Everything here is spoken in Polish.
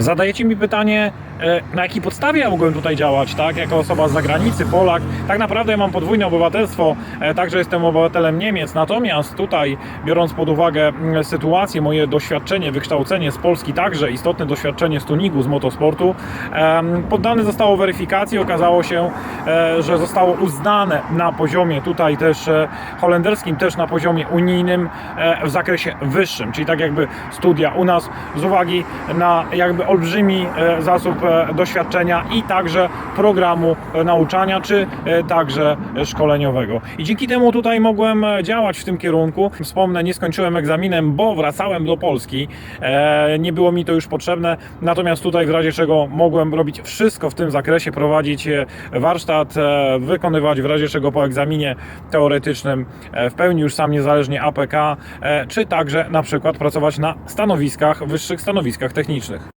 Zadajecie mi pytanie, e, na jakiej podstawie ja mogłem tutaj działać, tak? Jako osoba z zagranicy, Polak. Tak naprawdę ja mam podwójne obywatelstwo, e, także jestem obywatelem Niemiec. Natomiast tutaj, biorąc pod uwagę sytuację, moje doświadczenie, wykształcenie z Polski, także istotne doświadczenie z tuningu, z motosportu, poddane zostało weryfikacji. Okazało się, e, że zostało uznane na poziomie tutaj też holenderskim, też na poziomie unijnym w zakresie wyższym, czyli tak jakby studia u nas z uwagi na jakby olbrzymi e, zasób e, doświadczenia i także programu e, nauczania, czy także szkoleniowego. I dzięki temu tutaj mogłem działać w tym kierunku. Wspomnę, nie skończyłem egzaminem, bo wracałem do Polski. Nie było mi to już potrzebne, natomiast tutaj w razie czego mogłem robić wszystko w tym zakresie, prowadzić warsztat, wykonywać w razie czego po egzaminie teoretycznym w pełni już sam niezależnie APK, czy także na przykład pracować na stanowiskach, wyższych stanowiskach technicznych.